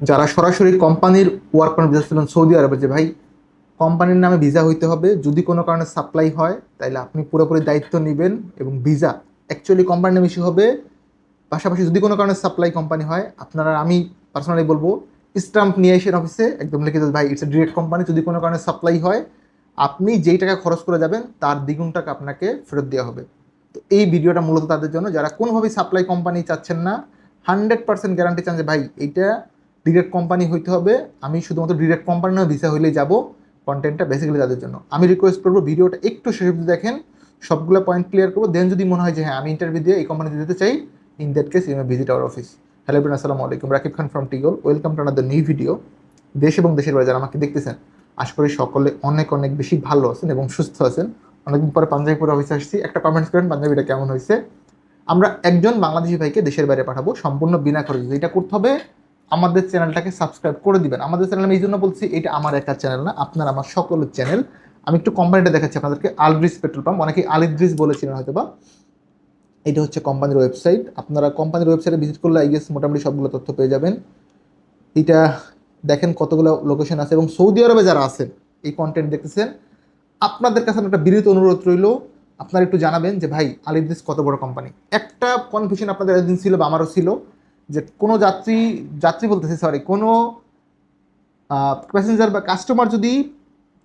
যারা সরাসরি কোম্পানির ওয়ার্ক পারমিট ভিসা ছিলেন সৌদি আরবে যে, ভাই, কোম্পানির নামে ভিসা হইতে হবে। যদি কোনো কারণে সাপ্লাই হয় তাহলে আপনি পুরোপুরি দায়িত্ব নেবেন এবং ভিসা অ্যাকচুয়ালি কোম্পানির নামে ইস্যু হবে। পাশাপাশি যদি কোনো কারণে সাপ্লাই কোম্পানি হয়, আপনারা, আমি পার্সোনালি বলব স্টাম্প নিয়ে এসে অফিসে একদম লিখে দেন, ভাই ইটস এ ডিরেক্ট কোম্পানি যদি কোনো কারণে সাপ্লাই হয়, আপনি যেই টাকা খরচ করে যাবেন, তার দ্বিগুণ টাকা আপনাকে ফেরত দেওয়া হবে। তো এই ভিডিওটা মূলত তাদের জন্য। যারা কোনোভাবেই সাপ্লাই কোম্পানি চাচ্ছেন না হান্ড্রেড পার্সেন্ট গ্যারান্টি চান যে, ভাই, এইটা ডিরেক্ট কোম্পানি হইতে হবে। আমি শুধুমাত্র ডিরেক্ট কোম্পানি নয় ভিসা হইলেই যাব কন্টেন্টটা বেসিক্যালি তাদের জন্য। আমি রিকোয়েস্ট করব ভিডিওটা একটু শেষ অবধি দেখেন, সবগুলো পয়েন্ট ক্লিয়ার করব। দেন যদি মনে হয় যে হ্যাঁ আমি ইন্টারভিউ দিয়ে এই কোম্পানিতে যেতে চাই in that case you visit our office hello বিন আসসালামু আলাইকুম। Rakib Khan from টিগল welcome to another new video দেশ এবং দেশের বাইরে যারা আমাকে দেখতেছেন, আশা করি সকলে অনেক অনেক বেশি ভালো আছেন এবং সুস্থ আছেন। অনেকদিন পরে পাঞ্জাবিপুর অফিসে আসছি। একটা কমেন্টস করেন, পাঞ্জাবিটা কেমন হয়েছে? আমরা একজন বাংলাদেশি ভাইকে দেশের বাইরে পাঠাবো, সম্পূর্ণ বিনা খরচে। এটা করতে হবে আমাদের চ্যানেলটাকে সাবস্ক্রাইব করে দিবেন। আমাদের চ্যানেল আমি এই জন্য বলছি, এটা আমার একা চ্যানেল না, আপনার আমার সকলের চ্যানেল। আমি একটু কোম্পানিটা দেখাচ্ছি আপনাদেরকে আলব্রিজ পেট্রোল পাম্প অনেকেই আলিদ্রিজ বলেছিলেন হয়তো বা এটা হচ্ছে কোম্পানির ওয়েবসাইট আপনারা কোম্পানির ওয়েবসাইটে ভিজিট করলে আই গেস মোটামুটি সবগুলো তথ্য পেয়ে যাবেন। এটা দেখেন কতগুলো লোকেশন আছে। এবং সৌদি আরবে যারা আছেন, এই কন্টেন্ট দেখতেছেন, আপনাদের কাছে একটা বিরত অনুরোধ রইল। আপনারা একটু জানাবেন যে, ভাই আলিদ্রিস কত বড় কোম্পানি একটা কনফিউশন আপনাদের একদিন ছিল বা আমারও ছিল। যে কোনো যাত্রী যাত্রী বলতেছি সরি কোনো প্যাসেঞ্জার বা কাস্টমার যদি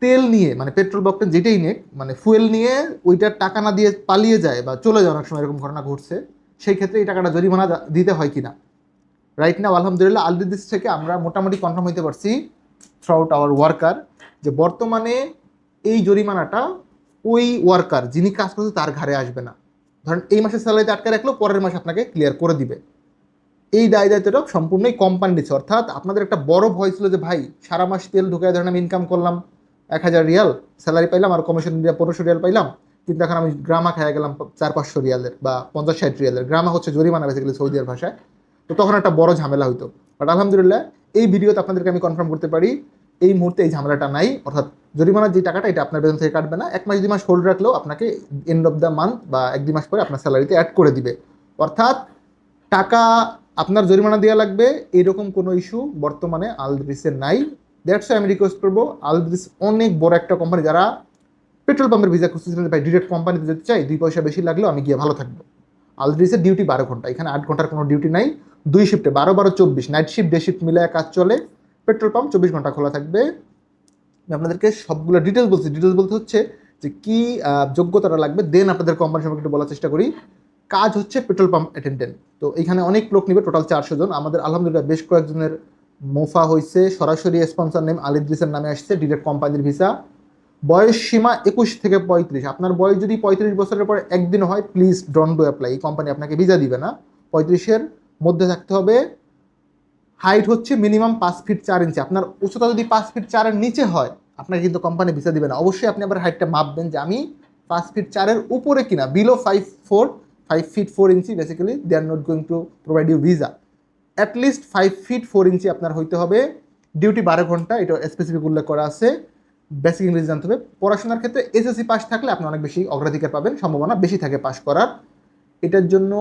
তেল নিয়ে মানে পেট্রোল বকটেন যেটাই নেক মানে ফুয়েল নিয়ে ওইটার টাকা না দিয়ে পালিয়ে যায় বা চলে যায়, অনেক সময় এরকম ঘটনা ঘটছে, সেই ক্ষেত্রে এই টাকাটা জরিমানা দিতে হয় কিনা? রাইট না আলহামদুলিল্লাহ আলদিদিস থেকে আমরা মোটামুটি কনফার্ম হইতে পারছি থ্রু আউট আওয়ার ওয়ার্কার যে বর্তমানে এই জরিমানাটা ওই ওয়ার্কার যিনি কাজ করছে তার ঘাড়ে আসবে না। ধরেন এই মাসের স্যালারিতে আটকে রাখলেও পরের মাসে আপনাকে ক্লিয়ার করে দিবে। এই দায় দায়িত্বটা সম্পূর্ণই কোম্পানি দিচ্ছে। অর্থাৎ আপনাদের একটা বড় ভয় ছিল যে, ভাই, সারা মাস তেল ঢুকায় ধরেন আমি ইনকাম করলাম, এক হাজার রিয়াল স্যালারি পাইলাম আর কমিশন দিয়ে পনেরোশো রিয়াল পাইলাম। কিন্তু এখন আমি গ্রামা খেয়ে গেলাম চার পাঁচশো রিয়ালের বা পঞ্চাশ ষাট রিয়ালের। গ্রামা হচ্ছে জরিমানা বেসিক্যালি সৌদির ভাষায়। তো তখন একটা বড় ঝামেলা হইতো। বাট আলহামদুলিল্লাহ, এই ভিডিওতে আপনাদেরকে আমি কনফার্ম করতে পারি, এই মুহূর্তে এই ঝামেলাটা নাই। অর্থাৎ জরিমানার যে টাকাটা, এটা আপনার বেতন থেকে কাটবে না। এক মাস, দুই মাস হোল্ড রাখলেও আপনাকে এন্ড অফ দ্য মান্থ বা এক, দুই মাস পরে আপনার স্যালারিতে অ্যাড করে দিবে। অর্থাৎ টাকা আপনার জরিমানা দেওয়া লাগবে। এরকম কোনো ইস্যু বর্তমানে আলদ্রিসের নাই। দ্যাটস আমি রিকোয়েস্ট করব আলদ্রিস অনেক বড় একটা কোম্পানি যারা পেট্রোল পাম্পের ভিসা খুঁজতেছিলেন, ভাই ডিরেক্ট কোম্পানিতে যেতে চাই, দুই পয়সা বেশি লাগলেও আমি গিয়ে ভালো থাকব। আলদ্রিসের ডিউটি বারো ঘণ্টা। এখানে আট ঘণ্টার কোনো ডিউটি নাই। দুই শিফটে বারো বারো, চব্বিশ। নাইট শিফট ডে শিফট মিলে কাজ চলে। পেট্রোল পাম্প চব্বিশ ঘণ্টা খোলা থাকবে। আমি আপনাদেরকে সবগুলো ডিটেলস বলছি। ডিটেলস বলতে হচ্ছে যে কী যোগ্যতাটা লাগবে। দেন আপনাদের কোম্পানি সম্পর্কে একটু বলার চেষ্টা করি। কাজ হচ্ছে পেট্রোল পাম্প অ্যাটেন্ডেন্ট তো এখানে অনেক লোক নিবে টোটাল চারশো জন। আমাদের আলহামদুলিল্লাহ বেশ কয়েকজনের মোফা হয়েছে সরাসরি স্পন্সর নেম আলিদ্রিসের নামে আসছে ডিরেক্ট কোম্পানির ভিসা বয়স সীমা একুশ থেকে পঁয়ত্রিশ। আপনার বয়স যদি পঁয়ত্রিশ বছরের পর একদিনও হয় প্লিজ ডোন্ট ডু অ্যাপ্লাই এই কোম্পানি আপনাকে ভিসা দিবে না। পঁয়ত্রিশের মধ্যে থাকতে হবে। হাইট হচ্ছে মিনিমাম পাঁচ ফিট চার ইঞ্চি আপনার উচ্চতা যদি পাঁচ ফিট চারের নিচে হয়, আপনাকে কিন্তু কোম্পানি ভিসা দিবে না। অবশ্যই আপনি আবার হাইটটা মাপবেন যে আমি পাঁচ ফিট চারের উপরে কিনা below five four five feet four inch basically they are not going to provide you visa at least five feet four inch আপনার হইতে হবে ডিউটি বারো ঘণ্টা, এটা স্পেসিফিক উল্লেখ করা আছে বেসিক ইংরেজি জানতে হবে। পড়াশোনার ক্ষেত্রে এসএসসি পাস থাকলে আপনি অনেক বেশি অগ্রাধিকার পাবেন, সম্ভাবনা বেশি থাকে পাস করার। এটার জন্য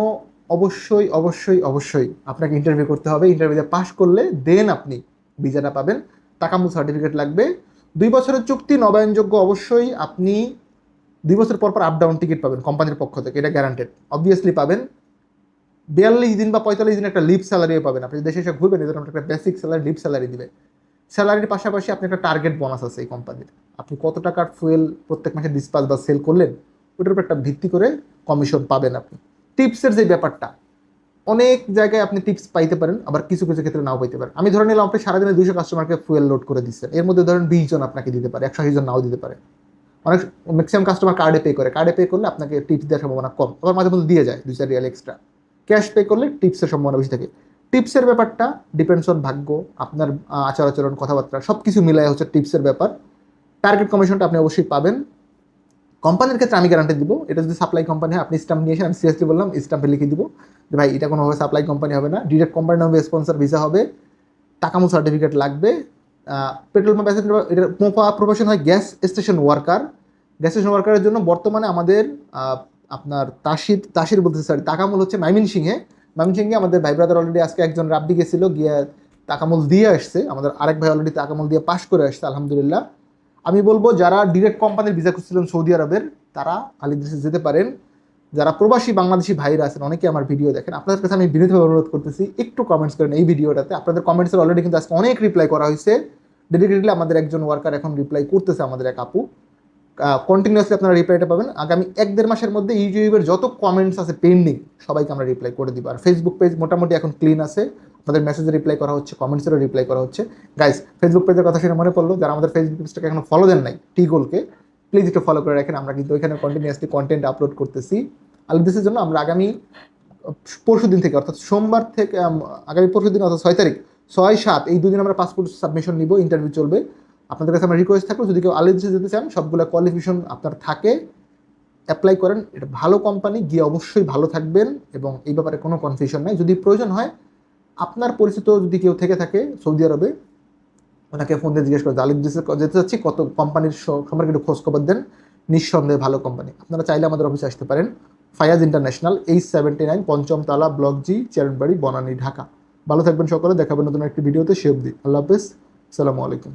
অবশ্যই অবশ্যই অবশ্যই আপনাকে ইন্টারভিউ করতে হবে। ইন্টারভিউতে পাস করলে দেন আপনি ভিসাটা পাবেন। টাকামূল সার্টিফিকেট লাগবে। দুই বছরের চুক্তি নবায়নযোগ্য অবশ্যই। আপনি দুই বছর পর পর আপ ডাউন টিকিট পাবেন কোম্পানির পক্ষ থেকে, এটা গ্যারান্টেড অবভিয়াসলি পাবেন। বিয়াল্লিশ দিন বা পঁয়তাল্লিশ দিন একটা লিভ স্যালারিও পাবেন। আপনি দেশে এসে ঘুরবেন, এদের একটা বেসিক স্যালারি লিভ স্যালারি দিবে। স্যালারির পাশাপাশি আপনি একটা টার্গেট বোনাস আছে এই কোম্পানির আপনি কত টাকার ফুয়েল প্রত্যেক মাসে ডিসপাস বা সেল করলেন, ওটার উপর একটা ভিত্তি করে কমিশন পাবেন আপনি। টিপসের যে ব্যাপারটা, অনেক জায়গায় আপনি টিপস পাইতে পারেন, আবার কিছু কিছু ক্ষেত্রে নাও পাইতে পারেন। আমি ধরে নিলাম, আপনি সারাদিনে দুইশো কাস্টমারকে ফুয়েল লোড করে দিচ্ছেন। এর মধ্যে ধরেন বিশ জন আপনাকে দিতে পারে, একশ আশি জন নাও দিতে পারে। অনেক ম্যাক্সিমাম কাস্টমার কার্ডে পে করে। কার্ডে পে করলে আপনাকে টিপস দেওয়ার সম্ভাবনা কম। আবার মাঝে মধ্যে দিয়ে যায়, দুই চার রিয়াল এক্সট্রা ক্যাশ পে করলে টিপসের সম্ভাবনা বেশি থাকে। টিপসের ব্যাপারটা ডিপেন্ডস অন ভাগ্য, আপনার আচার আচরণ, কথাবার্তা সব কিছু মিলাই হচ্ছে টিপসের ব্যাপার। টার্গেট কমিশনটা আপনি অবশ্যই পাবেন। কোম্পানির ক্ষেত্রে আমি গ্যারান্টি দিব, এটা যদি সাপ্লাই কোম্পানি হয়, আপনি স্টাম্প নিয়ে এসে, আমি সিরিয়াসলি বললাম স্টাম্পে লিখে দিব যে, ভাই, এটা কোনোভাবে সাপ্লাই কোম্পানি হবে না। ডিরেক্ট কোম্পানি নামে স্পন্সর ভিসা হবে। টাকামো সার্টিফিকেট লাগবে। পেট্রোল পাম্প এটা মোপা প্রফেশন হয় gas station worker gas station ওয়ার্কারের জন্য বর্তমানে আমাদের আপনার তাসির তাসির বলতে সরি তাকামুল হচ্ছে মাইমিন সিংহে মাইমিন সিংহে আমাদের ভাই ব্রাদার অলরেডি আজকে একজন রাব্বি গেছিল গিয়ে তাকামল দিয়ে আসছে। আমাদের আরেক ভাই অলরেডি তাকামল দিয়ে পাশ করে আসছে, আলহামদুলিল্লাহ। আমি বলব, যারা ডিরেক্ট কোম্পানির ভিসা খুঁজছিলেন সৌদি আরবের, তারা আলিদ্রিসে যেতে পারেন। যারা প্রবাসী বাংলাদেশি ভাইরা আছেন অনেকে আমার ভিডিও দেখেন, আপনাদের কাছে আমি বিনীতভাবে অনুরোধ করতেছি, একটু কমেন্টস করেন এই ভিডিওটাতে আপনাদের কমেন্টসের অলরেডি কিন্তু আজকে অনেক রিপ্লাই করা হয়েছে। ডেডিকেটলি আমাদের একজন ওয়ার্কার এখন রিপ্লাই করতেছে আমাদের এক আপু। কন্টিনিউয়াসলি আপনারা রিপ্লাইটা পাবেন। আগামী এক দেড় মাসের মধ্যে ইউটিউবের যত কমেন্টস আছে পেন্ডিং সবাইকে আমরা রিপ্লাই করে দিব। আর ফেসবুক পেজ মোটামুটি এখন ক্লিন আছে। আপনাদের মেসেজে রিপ্লাই করা হচ্ছে কমেন্টসেরও রিপ্লাই করা হচ্ছে। গাইস ফেসবুক পেজের কথা সেটা মনে পড়ল, যারা আমাদের ফেসবুক পেজটাকে এখনও ফলো দেন নাই টি গোলকে প্লিজ একটু ফলো করে রাখেন, আমরা কিন্তু ওইখানে কন্টিনিউয়াসলি কন্টেন্ট আপলোড করতেছি। আলিদিসের জন্য আমরা আগামী পরশু দিন থেকে, অর্থাৎ সোমবার থেকে আগামী পরশু দিন, অর্থাৎ ছয় তারিখ, ছয় সাত, এই দুদিন আমরা পাসপোর্ট সাবমিশন নিব ইন্টারভিউ চলবে। আপনাদের কাছে আমরা রিকোয়েস্ট থাকব যদি কেউ আলিদিসে যেতে চান, সবগুলো কোয়ালিফিকেশন আপনার থাকে অ্যাপ্লাই করেন, এটা ভালো কোম্পানি গিয়ে অবশ্যই ভালো থাকবেন, এবং এই ব্যাপারে কোনো কনফিউশন নাই। যদি প্রয়োজন হয়, আপনার পরিচিত যদি কেউ থেকে থাকে, সৌদি আরবে ওনাকে ফোন দিয়ে জিজ্ঞেস করে আলিদ যেতে চাচ্ছি, কত কোম্পানির সম্পর্কে একটু খোঁজ খবর দেন। নিঃসন্দেহে ভালো কোম্পানি আপনারা চাইলে আমাদের অফিসে আসতে পারেন। Fayaz International H seventy nine পঞ্চম তালা ব্লক জি, চেরনবাড়ি, বনানী, ঢাকা। ভালো থাকবেন সকলে, দেখাবেন নতুন একটি ভিডিওতে, সে অব্দি আল্লাহ হাফেজ। সালামু আলাইকুম।